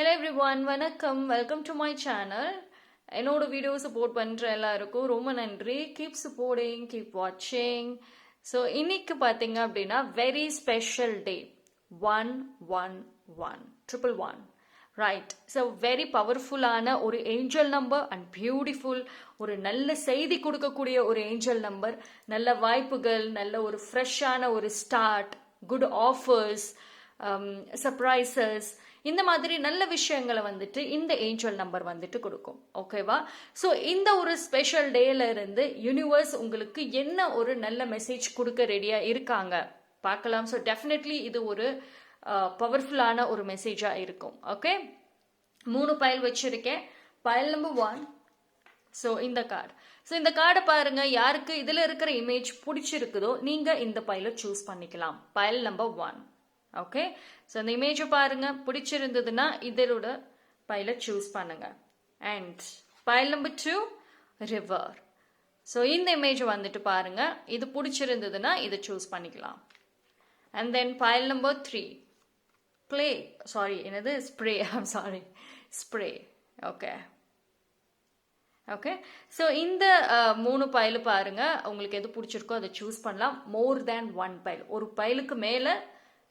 Hello everyone வணக்கம். Welcome to my channel என்னோட video support பண்ணுற எல்லாருக்கும் ரொம்ப நன்றி. கீப் சப்போர்டிங் கீப் வாட்சிங் ஸோ இன்னைக்கு பார்த்தீங்க அப்படின்னா very special day one one one triple one right so very பவர்ஃபுல்லான ஒரு ஏஞ்சல் நம்பர் அண்ட் பியூட்டிஃபுல் ஒரு நல்ல செய்தி கொடுக்கக்கூடிய ஒரு ஏஞ்சல் நம்பர் நல்ல வாய்ப்புகள் நல்ல ஒரு ஃப்ரெஷ்ஷான ஒரு ஸ்டார்ட் குட் ஆஃபர்ஸ் சர்ப்ரைசஸ் இந்த மாதிரி நல்ல விஷயங்களை வந்துட்டு இந்த ஏஞ்சல் நம்பர் வந்துட்டு கொடுக்கும். ஓகேவா ஸோ இந்த ஒரு ஸ்பெஷல் டேல இருந்து யூனிவர்ஸ் உங்களுக்கு என்ன ஒரு நல்ல மெசேஜ் கொடுக்க ரெடியா இருக்காங்க? பார்க்கலாம். ஸோ டெஃபினெட்லி இது ஒரு பவர்ஃபுல்லான ஒரு மெசேஜாக இருக்கும். ஓகே மூணு பயல் வச்சிருக்கேன். பயல் நம்பர் ஒன் ஸோ இந்த கார்டு ஸோ இந்த கார்டை பாருங்க. யாருக்கு இதில் இருக்கிற இமேஜ் பிடிச்சிருக்குதோ நீங்கள் இந்த பையில சூஸ் பண்ணிக்கலாம். Pile number one okay so அந்த இமேஜை பாருங்க. பிடிச்சிருந்ததுன்னா இதோட பையில சூஸ் பண்ணுங்க. And pile number two river so இந்த இமேஜ் வந்துட்டு பாருங்க. இது பிடிச்சிருந்ததுன்னா இதை சூஸ் பண்ணிக்கலாம். And then pile number three play sorry என்னது? Spray I'm sorry spray okay okay so இந்த மூணு பைலு பாருங்க. உங்களுக்கு எது பிடிச்சிருக்கோ அதை சூஸ் பண்ணலாம். மோர் தேன் ஒன் பைல் ஒரு பைலுக்கு மேலே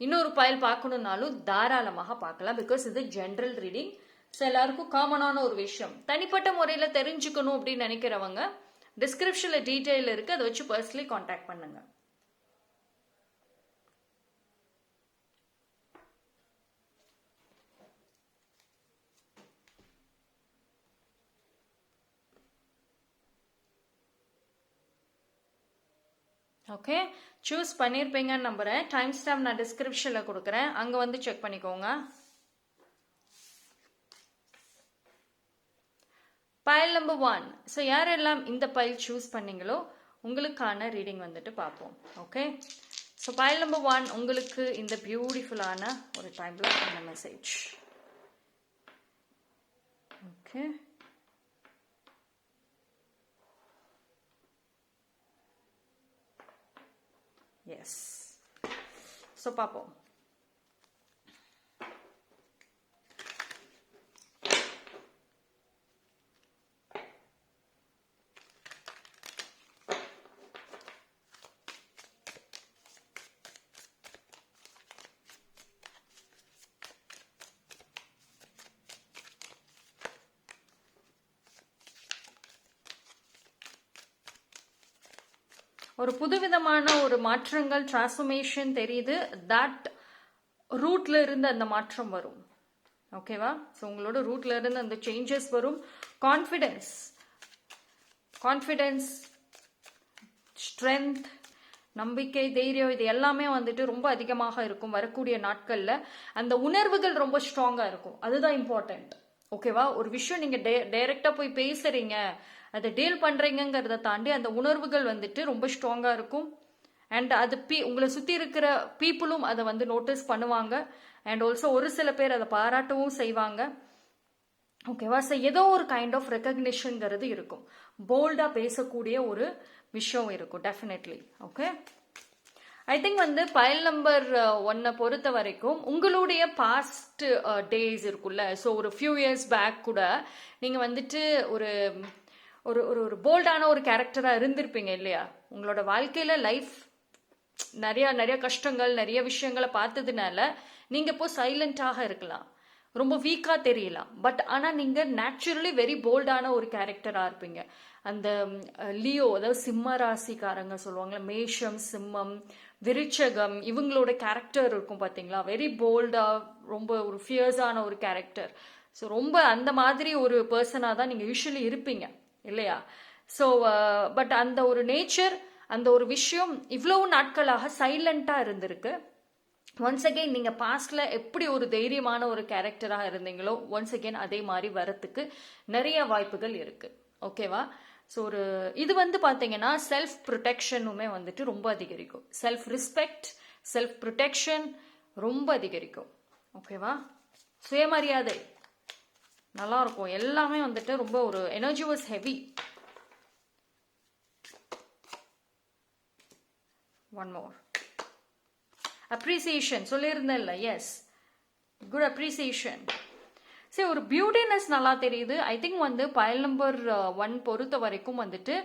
இன்னொரு பயல் பார்க்கணுன்னாலும் தாராளமாக பார்க்கலாம். பிகாஸ் இது ஜென்ரல் ரீடிங் ஸோ எல்லாருக்கும் காமனான ஒரு விஷயம். தனிப்பட்ட முறையில் தெரிஞ்சுக்கணும் அப்படின்னு நினைக்கிறவங்க டிஸ்கிரிப்ஷனில் டீட்டெயில் இருக்குது அதை வச்சு பர்சனலி காண்டாக்ட் பண்ணுங்கள் ஓகே சூஸ் பண்ணியிருப்பீங்கன்னு நம்புகிறேன் டைம் ஸ்டாம்ப் நான் டிஸ்கிரிப்ஷனில் கொடுக்குறேன். அங்கே வந்து செக் பண்ணிக்கோங்க. பயல் நம்பர் ஒன் ஸோ யாரெல்லாம் இந்த பைல் சூஸ் பண்ணீங்களோ உங்களுக்கான ரீடிங் வந்துட்டு பார்ப்போம். Okay so pile number one உங்களுக்கு இந்த பியூட்டிஃபுல்லான ஒரு டைமில் அந்த மெசேஜ் ஓகே எஸ் ஸோ பார்ப்போம் ஒரு புதுவிதமான ஒரு மாற்றங்கள் டிரான்ஸ்ஃபர்மேஷன் தெரியுது. தட் ரூட்ல இருந்து அந்த மாற்றம் வரும். ஓகேவா ஸோ உங்களோட ரூட்ல இருந்து அந்த சேஞ்சஸ் வரும். கான்ஃபிடென்ஸ் கான்ஃபிடென்ஸ் ஸ்ட்ரென்த் நம்பிக்கை தைரியம் இது எல்லாமே வந்துட்டு ரொம்ப அதிகமாக இருக்கும் வரக்கூடிய நாட்களில். அந்த உணர்வுகள் ரொம்ப ஸ்ட்ராங்காக இருக்கும். அதுதான் இம்பார்ட்டன்ட் ஓகேவா ஒரு விஷயம் நீங்கள் டே டைரெக்டாக போய் பேசுறீங்க. அதை டீல் பண்ணுறீங்கிறத தாண்டி அந்த உணர்வுகள் வந்துட்டு ரொம்ப ஸ்ட்ராங்காக இருக்கும். அண்ட் அது பீ உங்களை சுற்றி இருக்கிற பீப்புளும் அதை வந்து நோட்டீஸ் பண்ணுவாங்க. அண்ட் ஆல்சோ ஒரு சில பேர் அதை பாராட்டவும் செய்வாங்க. ஓகேவா ஸோ ஏதோ ஒரு கைண்ட் ஆஃப் ரெக்கக்னிஷனுங்கிறது இருக்கும். போல்டாக பேசக்கூடிய ஒரு விஷயம் இருக்கும் டெஃபினெட்லி ஓகே ஐ திங்க் வந்து பயல் நம்பர் ஒன்னை பொறுத்த வரைக்கும் உங்களுடைய பாஸ்ட் டேஸ் uh, இருக்குல்ல ஸோ ஒரு ஃபியூ இயர்ஸ் பேக் கூட நீங்கள் வந்துட்டு ஒரு ஒரு ஒரு ஒரு போல்டான ஒரு கேரக்டராக இருந்திருப்பீங்க இல்லையா? உங்களோட வாழ்க்கையில் லைஃப் நிறைய நிறைய கஷ்டங்கள் நிறைய விஷயங்களை பார்த்ததுனால நீங்கள் இப்போ சைலண்டாக இருக்கலாம். ரொம்ப வீக்காக தெரியலாம். பட் ஆனால் நீங்கள் நேச்சுரலி வெரி போல்டான ஒரு கேரக்டராக இருப்பீங்க. அந்த லியோ அதாவது சிம்ம ராசிக்காரங்க சொல்லுவாங்களே மேஷம் சிம்மம் விருச்சகம் இவங்களோட கேரக்டர் இருக்கும் பார்த்தீங்களா வெரி போல்டாக ரொம்ப ஒரு ஃபியர்ஸான ஒரு கேரக்டர் ஸோ ரொம்ப அந்த மாதிரி ஒரு பர்சனாக தான் நீங்கள் யூஸ்வலி இருப்பீங்க. இல்லையா? ஸோ பட் uh, அந்த ஒரு நேச்சர் அந்த ஒரு விஷயம் இவ்வளவு நாட்களாக சைலண்டாக இருந்திருக்கு. ஒன்ஸ் அகெயின் நீங்கள் பாஸ்டில் எப்படி ஒரு தைரியமான ஒரு கேரக்டராக இருந்தீங்களோ ஒன்ஸ் அகெயின் அதே மாதிரி வரத்துக்கு நிறைய வாய்ப்புகள் இருக்குது ஓகேவா ஸோ ஒரு இது வந்து பார்த்தீங்கன்னா செல்ஃப் ப்ரொடெக்ஷனுமே வந்துட்டு ரொம்ப அதிகரிக்கும். செல்ஃப் ரெஸ்பெக்ட் செல்ஃப் ப்ரொடெக்ஷன் ரொம்ப அதிகரிக்கும். ஓகேவா சுயமரியாதை. நல்லா இருக்கும் எல்லாமே வந்துட்டு ரொம்ப ஒரு energy was heavy one more appreciation சொல்லியிருந்தேன்ல yes good appreciation சரி ஒரு பியூட்டினஸ் நல்லா தெரியுது. ஐ திங்க் வந்து பயல் நம்பர் ஒன் பொறுத்த வரைக்கும் வந்துட்டு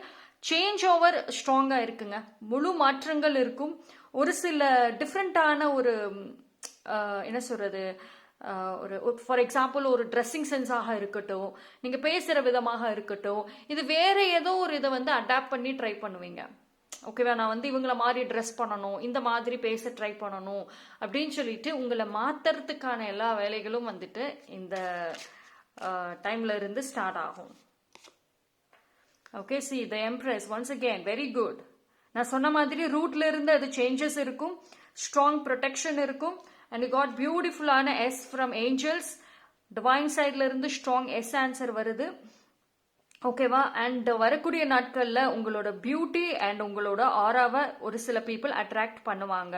சேஞ்ச் ஓவர் ஸ்ட்ராங்காக இருக்குங்க. முழு மாற்றங்கள் இருக்கும். ஒரு சில டிஃப்ரெண்ட்டான ஒரு அஹ், என்ன சொல்கிறது ஒரு ஃபார் எக்ஸாம்பிள் ஒரு ட்ரெஸ்ஸிங் சென்ஸாக இருக்கட்டும் நீங்கள் பேசுகிற விதமாக இருக்கட்டும் இது வேற ஏதோ ஒரு இதை வந்து அடாப்ட் பண்ணி ட்ரை பண்ணுவீங்க. ஓகேவா நான் வந்து இவங்கள மாதிரி ட்ரெஸ் பண்ணணும் இந்த மாதிரி பேச ட்ரை பண்ணணும் அப்படின்னு சொல்லிட்டு உங்களை மாத்துறதுக்கான எல்லா வேலைகளும் வந்துட்டு இந்த டைம்ல இருந்து ஸ்டார்ட் ஆகும். Okay see the empress once again very good நான் சொன்ன மாதிரி ரூட்ல இருந்து அது சேஞ்சஸ் இருக்கும் ஸ்ட்ராங் ப்ரொடெக்ஷன் இருக்கும் அண்ட் காட் பியூட்டிஃபுல்லான எஸ் ஃப்ரம் ஏஞ்சல்ஸ் டிவைன் சைட்ல இருந்து ஸ்ட்ராங் எஸ் ஆன்சர் வருது. ஓகேவா அண்ட் வரக்கூடிய நாட்களில் உங்களோட பியூட்டி அண்ட் உங்களோட ஆராவை ஒரு சில பீப்புள் அட்ராக்ட் பண்ணுவாங்க.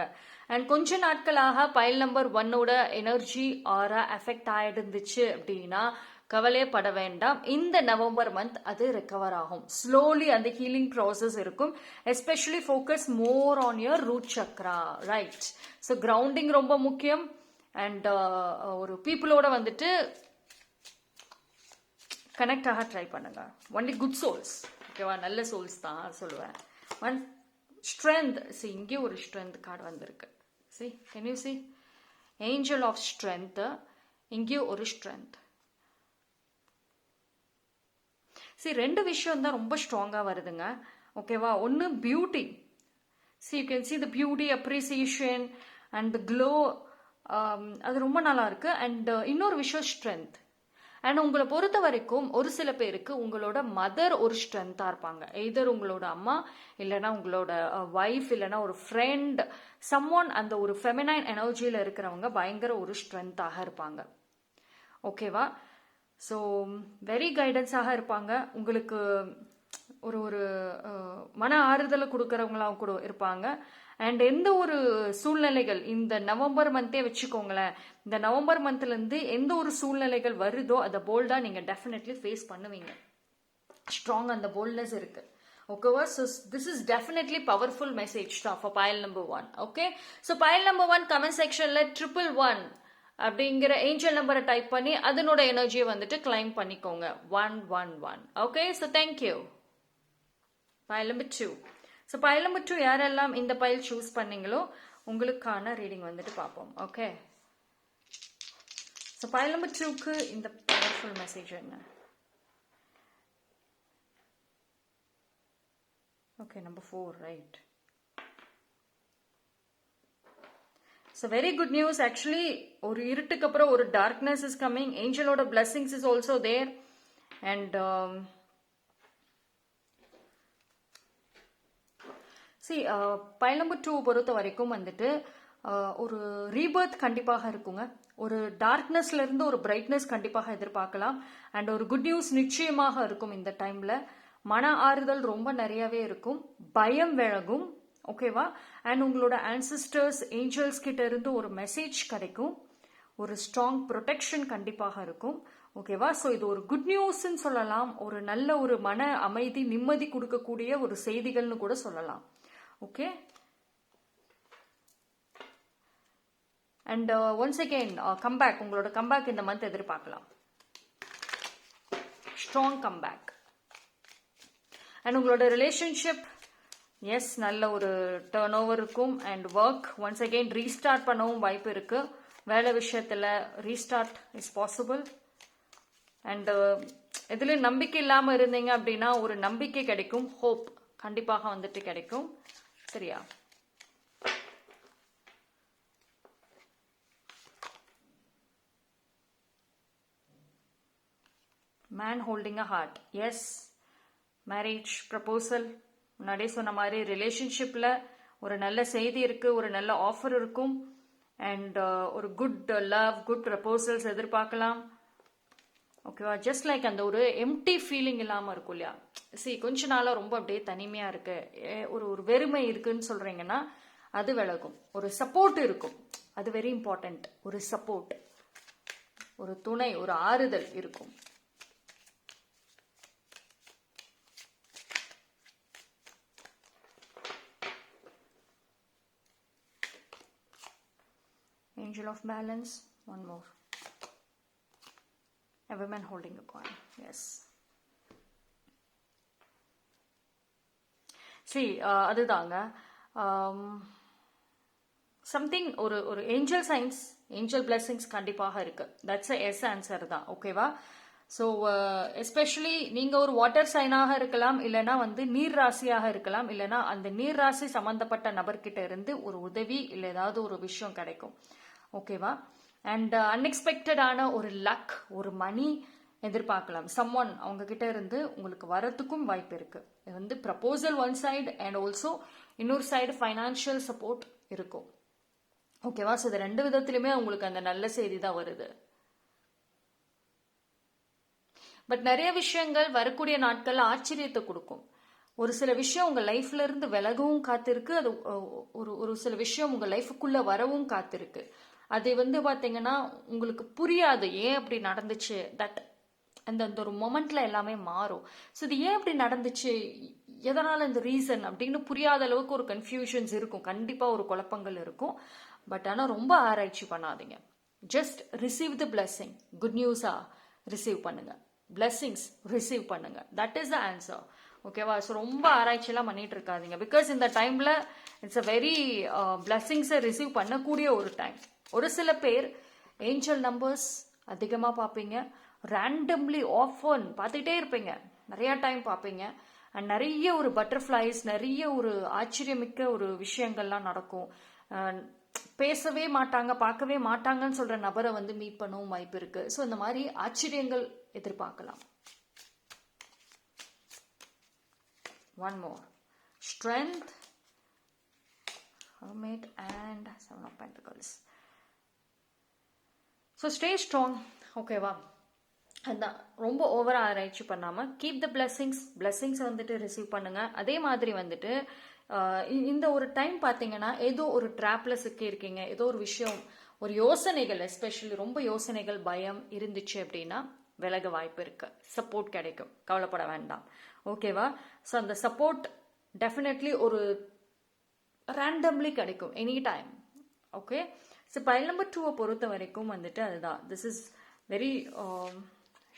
அண்ட் கொஞ்ச நாட்களாக பைல் நம்பர் ஒன்னோட எனர்ஜி ஆரா எஃபெக்ட் ஆகிருந்துச்சு அப்படின்னா கவலையே பட வேண்டாம். இந்த நவம்பர் மந்த் அது ரெக்கவர் ஆகும். ஸ்லோலி அந்த ஹீலிங் ப்ராசஸ் இருக்கும். Especially focus more on your root chakra right so grounding ரொம்ப முக்கியம். அண்ட் uh, uh, ஒரு பீப்புளோட வந்துட்டு கனெக்ட் ஆக ட்ரை பண்ணுங்க. ஒன்லி குட் சோல்ஸ் ஓகேவா நல்ல சோல்ஸ் தான் சொல்லுவேன். ஒன் ஸ்ட்ரென்த் சி இங்கே ஒரு ஸ்ட்ரென்த் கார்டு வந்திருக்கு. See can you see angel of strength இங்கேயும் ஒரு ஸ்ட்ரென்த் சி ரெண்டு விஷயம் தான் ரொம்ப ஸ்ட்ராங்காக வருதுங்க. ஓகேவா ஒன்று beauty see you can see the beauty appreciation and glow அது ரொம்ப நல்லா இருக்கு. அண்ட் uh, இன்னொரு விஷயம் ஸ்ட்ரென்த் அண்ட் உங்களை பொறுத்த வரைக்கும் ஒரு சில பேருக்கு உங்களோட மதர் ஒரு ஸ்ட்ரென்த்தாக இருப்பாங்க. எய்தர் உங்களோட அம்மா இல்லைன்னா உங்களோட uh, ஒய்ஃப் இல்லைன்னா ஒரு ஃப்ரெண்ட் சம்ஒன் அந்த ஒரு ஃபெமினைன் எனர்ஜியில் இருக்கிறவங்க பயங்கர ஒரு ஸ்ட்ரென்த்தாக இருப்பாங்க. ஓகேவா ஸோ வெரி கைடன்ஸாக இருப்பாங்க. உங்களுக்கு ஒரு ஒரு மன ஆறுதலை கொடுக்கறவங்களாம் கூட இருப்பாங்க. அண்ட் எந்த ஒரு சூழ்நிலைகள் இந்த நவம்பர் மந்தே வச்சுக்கோங்களேன். இந்த நவம்பர் மந்த்லேருந்து எந்த ஒரு சூழ்நிலைகள் வருதோ அதை போல்டாக நீங்கள் டெஃபினெட்லி ஃபேஸ் பண்ணுவீங்க. ஸ்ட்ராங் அந்த போல்ட்னஸ் இருக்குது ஓகேவா so this is definitely powerful message தான் for pile number one okay so pile number one comment செக்ஷனில் ட்ரிபிள் ஒன் அப்படிங்கிற ஏஞ்சல் நம்பரை டைப் பண்ணி அதனோட எனர்ஜியை வந்துட்டு கிளைம் பண்ணிக்கோங்க. One one one okay so thank you pile number two so pile number two யாரெல்லாம் இந்த பயல் சூஸ் பண்ணீங்களோ உங்களுக்கான ரீடிங் வந்துட்டு பார்ப்போம். ஓகே ஸோ பயல் நம்பர் டூக்கு இந்த பவர்ஃபுல் மெசேஜ் என்ன? Okay number four right so very good news actually ஒரு இருட்டுக்கு அப்புறம் ஒரு darkness is coming ஏஞ்சலோட blessings is also there and see see pile number two பொறுத்த வரைக்கும் வந்துட்டு uh, ஒரு ரீபர்த் கண்டிப்பாக இருக்குங்க. ஒரு டார்க்னஸ்ல இருந்து ஒரு பிரைட்னஸ் கண்டிப்பாக எதிர்பார்க்கலாம். அண்ட் ஒரு குட் நியூஸ் நிச்சயமாக இருக்கும் இந்த டைம்ல மன ஆறுதல் ரொம்ப நிறையவே இருக்கும். பயம் விலகும். ஓகேவா? அண்ட் உங்களோட ஆன்சிஸ்டர்ஸ் ஏஞ்சல்ஸ் கிட்ட இருந்து ஒரு மெசேஜ் கிடைக்கும். ஒரு ஸ்ட்ராங் ப்ரொடெக்ஷன் கண்டிப்பாக இருக்கும். ஓகேவா? ஸோ இது ஒரு குட் நியூஸ்ன்னு சொல்லலாம். ஒரு நல்ல ஒரு மன அமைதி நிம்மதி கொடுக்கக்கூடிய ஒரு செய்திகள்னு கூட சொல்லலாம். Okay? And once again comeback உங்களோட கம்பேக் இந்த மந்த் எதிர்பார்க்கலாம். ஸ்ட்ராங் கம்பேக் அண்ட் உங்களோட ரிலேஷன்ஷிப் எஸ் நல்ல ஒரு டேர்ன் ஓவர் இருக்கும் and work once again restart பண்ணவும் வாய்ப்பு இருக்கு. வேலை விஷயத்தில் ரீஸ்டார்ட் இஸ் பாசிபிள் அண்டு இதுலேயும் நம்பிக்கை இல்லாமல் இருந்தீங்க அப்படின்னா ஒரு நம்பிக்கை கிடைக்கும் ஹோப் கண்டிப்பாக வந்துட்டு கிடைக்கும். சரியா? Man holding a heart is marriage proposal முன்னாடியே சொன்ன மாதிரி ரிலேஷன்ஷிப்பில் ஒரு நல்ல செய்தி இருக்கு ஒரு நல்ல ஆஃபர் இருக்கும். அண்ட் uh, ஒரு குட் லவ் குட் ப்ரப்போசல்ஸ் எதிர்பார்க்கலாம். ஓகேவா ஜஸ்ட் லைக் அந்த ஒரு எம்டி ஃபீலிங் இல்லாமல் இருக்கும் இல்லையா? சி கொஞ்ச நாளாக ரொம்ப அப்படியே தனிமையாக இருக்கு. ஏ, ஒரு ஒரு வெறுமை இருக்குன்னு சொல்கிறீங்கன்னா அது விலகும். ஒரு சப்போர்ட் இருக்கும். அது வெரி இம்பார்ட்டண்ட் ஒரு சப்போர்ட் ஒரு துணை ஒரு ஆறுதல் இருக்கும். Angel of balance. One more. A woman holding a coin. Yes. See, uh, அதுதாங்க சம்திங் um, ஒரு ஒரு ஏஞ்சல் சயின்ஸ் ஏஞ்சல் பிளெஸிங்ஸ் கண்டிப்பாக இருக்கு. தட்ஸ் எஸ் ஆன்சர் தான். ஓகேவா ஸோ எஸ்பெஷலி நீங்கள் ஒரு வாட்டர் சைனாக இருக்கலாம் இல்லைனா வந்து நீர் ராசியாக இருக்கலாம் இல்லைனா அந்த நீர் ராசி சம்மந்தப்பட்ட நபர்கிட்ட இருந்து ஒரு உதவி இல்லை ஏதாவது ஒரு விஷயம் கிடைக்கும். ஓகேவா? அண்ட் அன்எக்ஸ்பெக்டடான uh, ஒரு லக் ஒரு மணி எதிர்பார்க்கலாம். சம் ஒன் அவங்க கிட்ட இருந்து உங்களுக்கு வரத்துக்கும் வாய்ப்பு இருக்கு. இது வந்து proposal one side and also இன்னொரு சைடு ஃபைனான்ஷியல் சப்போர்ட் இருக்கும். ஓகேவா? ஸோ இது ரெண்டு விதத்துலையுமே உங்களுக்கு அந்த நல்ல செய்தி தான் வருது. பட் நிறைய விஷயங்கள் வரக்கூடிய நாட்கள் ஆச்சரியத்தை கொடுக்கும். ஒரு சில விஷயம் உங்க லைஃப்ல இருந்து விலகவும் காத்திருக்கு. அது ஒரு ஒரு சில விஷயம் உங்க லைஃபுக்குள்ள வரவும் காத்திருக்கு. அது வந்து பார்த்தீங்கன்னா உங்களுக்கு புரியாது. ஏன் அப்படி நடந்துச்சு? தட் அந்த அந்த ஒரு மொமெண்ட்ல எல்லாமே மாறும். ஸோ இது ஏன் அப்படி நடந்துச்சு? எதனால இந்த ரீசன் அப்படின்னு புரியாத அளவுக்கு ஒரு கன்ஃபியூஷன்ஸ் இருக்கும். கண்டிப்பாக ஒரு குழப்பங்கள் இருக்கும். பட் ஆனால் ரொம்ப ஆராய்ச்சி பண்ணாதீங்க. Just receive the blessing. Good நியூஸா receive பண்ணுங்க. Blessings ரிசீவ் பண்ணுங்க. தட் இஸ் த ஆன்சர் ஓகேவா ஸோ ரொம்ப ஆராய்ச்சியெல்லாம் பண்ணிட்டு இருக்காதீங்க. பிகாஸ் இந்த டைம்ல இட்ஸ் uh, அ வெரி பிளஸ்ஸிங்ஸை ரிசீவ் பண்ணக்கூடிய ஒரு டைம் ஒரு சில பேர் ஏஞ்சல் நம்பர்ஸ் அதிகமாக பார்ப்பீங்க. ரேண்டம்லி ஆஃபன் பார்த்துக்கிட்டே இருப்பீங்க. நிறையா டைம் பார்ப்பீங்க. அண்ட் நிறைய ஒரு பட்டர்ஃப்ளைஸ் நிறைய ஒரு ஆச்சரியமிக்க ஒரு விஷயங்கள்லாம் நடக்கும். பேசவே மாட்டாங்க பார்க்கவே மாட்டாங்கன்னு சொல்கிற நபரை வந்து மீட் பண்ணவும் வாய்ப்பு இருக்குது ஸோ இந்த மாதிரி ஆச்சரியங்கள் எதிர்பார்க்கலாம். One more strength hermit and seven of pentacles. So stay strong ஓகேவா அதான். ரொம்ப ஓவராக ஆராய்ச்சி பண்ணாமல் கீப் த பிளெஸிங்ஸ் பிளெஸிங்ஸ் வந்துட்டு ரிசீவ் பண்ணுங்கள் அதே மாதிரி வந்துட்டு இந்த ஒரு டைம் பார்த்தீங்கன்னா ஏதோ ஒரு ட்ராப்ல சிக்கி இருக்கீங்க. ஏதோ ஒரு விஷயம் ஒரு யோசனைகள் எஸ்பெஷலி ரொம்ப யோசனைகள் பயம் இருந்துச்சு அப்படின்னா விலக வாய்ப்பு இருக்கு. சப்போர்ட் கிடைக்கும். கவலைப்பட வேண்டாம். ஓகேவா ஸோ அந்த சப்போர்ட் டெஃபினெட்லி ஒரு ரேண்டம்லி கிடைக்கும். Any time okay so pile number டூவை பொறுத்த வரைக்கும் வந்துட்டு அதுதான். திஸ் இஸ் வெரி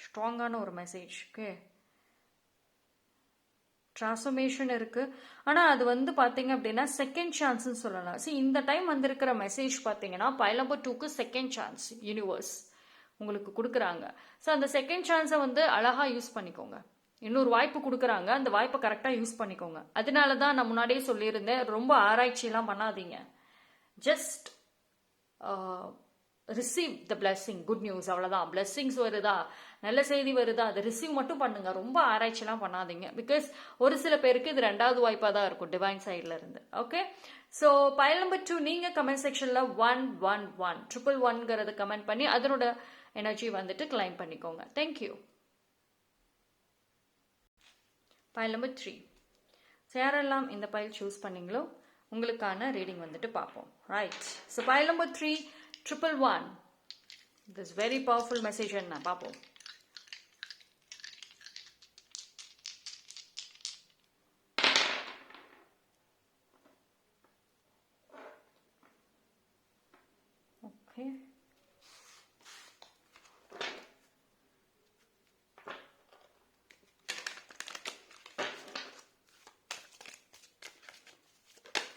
ஸ்ட்ராங்கான ஒரு மெசேஜ் ஓகே டிரான்ஸ்ஃபர்மேஷன் இருக்குது ஆனால் அது வந்து பார்த்தீங்க அப்படின்னா செகண்ட் சான்ஸ்னு சொல்லலாம். ஸோ இந்த டைம் வந்திருக்கிற மெசேஜ் பார்த்தீங்கன்னா பைல் நம்பர் டூக்கு செகண்ட் சான்ஸ் யூனிவர்ஸ் உங்களுக்கு கொடுக்குறாங்க. ஸோ அந்த செகண்ட் சான்ஸை வந்து அழகா யூஸ் பண்ணிக்கோங்க. இன்னொரு வாய்ப்பு கொடுக்குறாங்க. அந்த வாய்ப்பை கரெக்டாக யூஸ் பண்ணிக்கோங்க. அதனால தான் நான் முன்னாடியே சொல்லியிருந்தேன் ரொம்ப ஆராய்ச்சியெல்லாம் பண்ணாதீங்க. Just Uh, receive the blessing good news அவ்வளோதான் blessings வருதா? நல்ல செய்தி வருதா? அதை ரிசீவ் மட்டும் பண்ணுங்க. ரொம்ப ஆராய்ச்சிலாம் பண்ணாதீங்க. பிகாஸ் ஒரு சில பேருக்கு இது ரெண்டாவது வாய்ப்பாக தான் இருக்கும் டிவைன் சைட்ல இருந்து. Okay so pile number two நீங்கள் கமெண்ட் செக்ஷனில் ஒன் ஒன் ஒன் ட்ரிபிள் ஒன்ங்கிறத கமெண்ட் பண்ணி அதனோட எனர்ஜி வந்துட்டு கிளைம் பண்ணிக்கோங்க. தேங்க்யூ பயல் நம்பர் த்ரீ யாரெல்லாம் இந்த பைல் சூஸ் பண்ணீங்களோ உங்களுக்கான ரீடிங் வந்துட்டு பார்ப்போம். Right so pile number three triple one this very powerful message என்ன பார்ப்போம் ஓகே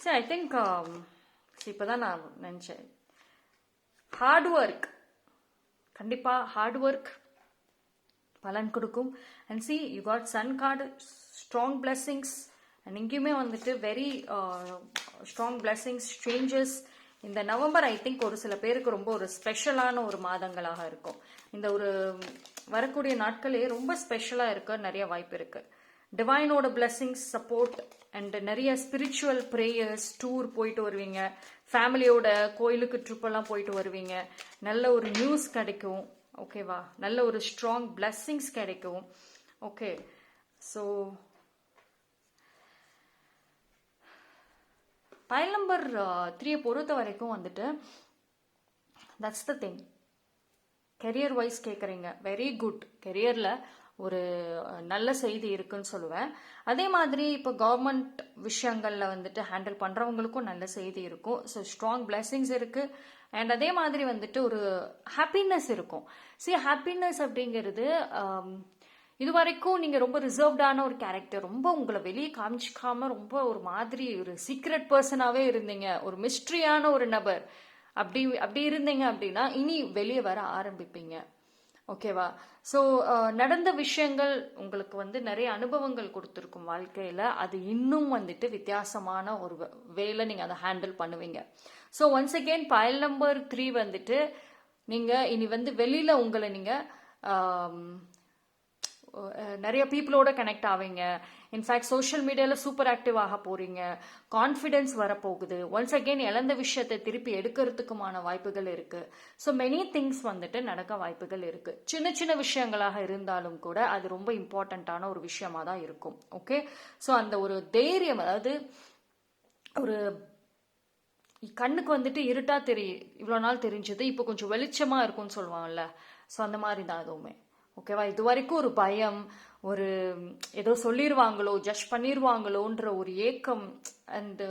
சரி ஐ திங்க் இப்போ தான் நான் நினச்சேன். ஹார்ட் ஒர்க் கண்டிப்பாக ஹார்ட் ஒர்க் பலன் கொடுக்கும். And see you got sun card strong blessings and இங்கேயுமே வந்துட்டு வெரி ஸ்ட்ராங் பிளெஸ்ஸிங்ஸ் சேஞ்சஸ் இந்த நவம்பர் ஐ திங்க் ஒரு சில பேருக்கு ரொம்ப ஒரு ஸ்பெஷலான ஒரு மாதங்களாக இருக்கும். இந்த ஒரு வரக்கூடிய நாட்களே ரொம்ப ஸ்பெஷலாக இருக்க நிறைய வாய்ப்பு இருக்குது டிவைனோட பிளெஸ்ஸிங்ஸ் சப்போர்ட் அண்ட் நிறைய ஸ்பிரிச்சுவல் ப்ரேயர்ஸ் டூர் போயிட்டு வருவீங்க. ஃபேமிலியோட கோயிலுக்கு ட்ரிப்பெல்லாம் போயிட்டு வருவீங்க. நல்ல ஒரு நியூஸ் கிடைக்கும். ஓகேவா நல்ல ஒரு ஸ்ட்ராங் பிளெஸ்ஸிங்ஸ் கிடைக்கும். ஓகே ஸோ பயல் நம்பர் த்ரீயை பொறுத்த வரைக்கும் வந்துட்டு that's the thing career wise கேட்குறீங்க வெரி குட் கெரியரில் ஒரு நல்ல செய்தி இருக்குன்னு சொல்லுவேன். அதே மாதிரி இப்போ கவர்மெண்ட் விஷயங்களில் வந்துட்டு ஹேண்டில் பண்ணுறவங்களுக்கும் நல்ல செய்தி இருக்கும். ஸோ ஸ்ட்ராங் பிளெஸிங்ஸ் இருக்குது அண்ட் அதே மாதிரி வந்துட்டு ஒரு ஹாப்பினஸ் இருக்கும். சி ஹாப்பினஸ் அப்படிங்கிறது இது வரைக்கும் நீங்கள் ரொம்ப ரிசர்வ்டான ஒரு கேரக்டர் ரொம்ப உங்களை வெளியே காமிச்சிக்காம ரொம்ப ஒரு மாதிரி ஒரு சீக்ரெட் பர்சனாகவே இருந்தீங்க. ஒரு மிஸ்ட்ரியான ஒரு நபர். அப்படி அப்படி இருந்தீங்க அப்படின்னா இனி வெளியே வர ஆரம்பிப்பீங்க. ஓகேவா? ஸோ நடந்த விஷயங்கள் உங்களுக்கு வந்து நிறைய அனுபவங்கள் கொடுத்துருக்கும் வாழ்க்கையில். அது இன்னும் வந்துட்டு வித்தியாசமான ஒரு வேலை நீங்கள் அதை ஹேண்டில் பண்ணுவீங்க. So once again pile number three வந்துட்டு நீங்கள் இனி வந்து வெளியில் உங்களை நீங்கள் நிறைய பீப்புளோட கனெக்ட் ஆவீங்க. இன்ஃபேக்ட் சோஷியல் மீடியாவில் சூப்பர் ஆக்டிவ் ஆக போறீங்க. கான்ஃபிடென்ஸ் வரப்போகுது. ஒன்ஸ் அகெயின் இழந்த விஷயத்தை திருப்பி எடுக்கிறதுக்குமான வாய்ப்புகள் இருக்கு. ஸோ மெனி திங்ஸ் வந்துட்டு நடக்க வாய்ப்புகள் இருக்கு. சின்ன சின்ன விஷயங்களாக இருந்தாலும் கூட அது ரொம்ப இம்பார்ட்டண்ட்டான ஒரு விஷயமா தான் இருக்கும். ஓகே ஸோ அந்த ஒரு தைரியம் அதாவது ஒரு கண்ணுக்கு வந்துட்டு இருட்டா தெரியும் இவ்வளோ நாள் தெரிஞ்சது இப்போ கொஞ்சம் வெளிச்சமா இருக்கும்னு சொல்லுவாங்கல்ல. ஸோ அந்த மாதிரி தான் அதுவுமே. ஓகேவா? இது வரைக்கும் ஒரு பயம் ஒரு ஏதோ சொல்லிடுவாங்களோ ஜட்ஜ் பண்ணிடுவாங்களோன்ற ஒரு ஏக்கம் அந்த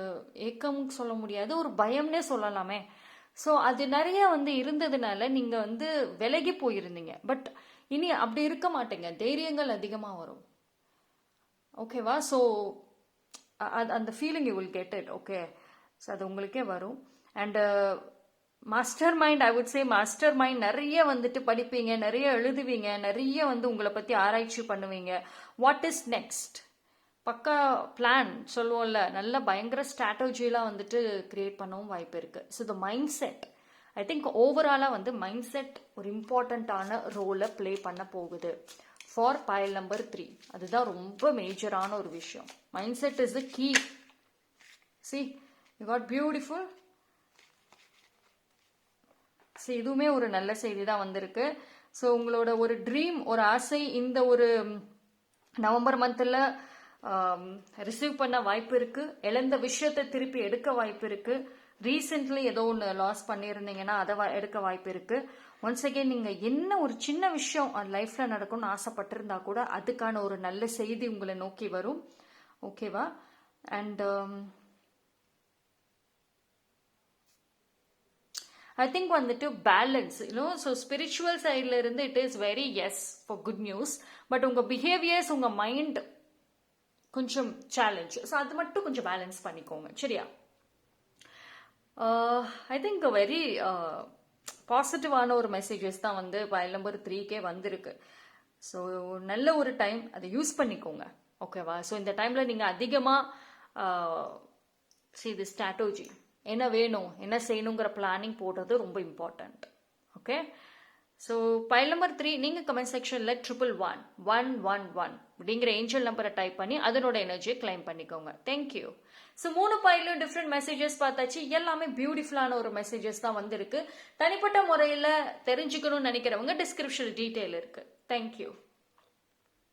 ஏக்கம் சொல்ல முடியாது ஒரு பயம்னே சொல்லலாமே. ஸோ அது நிறைய வந்து இருந்ததுனால நீங்கள் வந்து விலகி போயிருந்தீங்க. பட் இனி அப்படி இருக்க மாட்டேங்க. தைரியங்கள் அதிகமாக வரும். ஓகேவா? ஸோ அந்த feeling you will get it okay so அது உங்களுக்கே வரும். And master mind I would say master mind நிறைய வந்துட்டு படிப்பீங்க நிறைய எழுதுவீங்க நிறைய வந்து உங்களை பற்றி ஆராய்ச்சி பண்ணுவீங்க. வாட் இஸ் நெக்ஸ்ட் பக்கா பிளான் சொல்லுவோம்ல நல்ல பயங்கர ஸ்ட்ராட்டஜிலாம் வந்துட்டு கிரியேட் பண்ணவும் வாய்ப்பு இருக்கு. So the mindset I think ஓவராலாக வந்து மைண்ட் செட் ஒரு இம்பார்ட்டண்ட்டான ரோலை ப்ளே பண்ண போகுது. ஃபார் பயல் நம்பர் த்ரீ அதுதான் ரொம்ப மேஜரான ஒரு விஷயம். Mindset is the key see you got beautiful so இதுவுமே ஒரு நல்ல செய்தி தான் வந்திருக்கு. ஸோ உங்களோட ஒரு ட்ரீம் ஒரு ஆசை இந்த ஒரு நவம்பர் மந்தில் ரிசீவ் பண்ண வாய்ப்பு இருக்கு. இழந்த விஷயத்தை திருப்பி எடுக்க வாய்ப்பு இருக்கு. ரீசெண்ட்லி ஏதோ ஒன்று லாஸ் பண்ணியிருந்தீங்கன்னா அதை வா- எடுக்க வாய்ப்பு இருக்கு. ஒன்ஸ் அகேன் நீங்கள் என்ன ஒரு சின்ன விஷயம் லைஃப்பில் நடக்கும்னு ஆசைப்பட்டிருந்தா கூட அதுக்கான ஒரு நல்ல செய்தி உங்களை நோக்கி வரும். ஓகேவா அண்ட் ஐ திங்க் வந்துட்டு balance you know so spiritual சைடில் இருந்து it is very yes for good news but உங்கள் பிஹேவியர்ஸ் உங்கள் மைண்ட் கொஞ்சம் சேலஞ்ச் ஸோ அது மட்டும் கொஞ்சம் பேலன்ஸ் பண்ணிக்கோங்க. சரியா? ஐ திங்க் வெரி பாசிட்டிவான ஒரு மெசேஜஸ் தான் வந்து ஃபைல் நம்பர் த்ரீக்கே வந்திருக்கு. ஸோ நல்ல ஒரு டைம் அதை யூஸ் பண்ணிக்கோங்க. ஓகேவா ஸோ இந்த டைமில் நீங்கள் அதிகமாக சி தி ஸ்ட்ராட்டஜி என்ன வேணும் என்ன செய்யணுங்கிற பிளானிங் போடுறது ரொம்ப important okay so file number three நீங்கள் கமெண்ட் செக்ஷனில் triple one one one one அப்படிங்கிற ஏஞ்சல் நம்பரை டைப் பண்ணி அதனோட எனர்ஜியை கிளைம் பண்ணிக்கோங்க. தேங்க்யூ ஸோ மூணு பயிலும் டிஃப்ரெண்ட் மெசேஜஸ் பார்த்தாச்சு. எல்லாமே பியூட்டிஃபுல்லான ஒரு மெசேஜஸ் தான் வந்திருக்கு. தனிப்பட்ட முறையில் தெரிஞ்சுக்கணும்னு நினைக்கிறவங்க டிஸ்கிரிப்ஷன் டீட்டெயில் இருக்குது தேங்க்யூ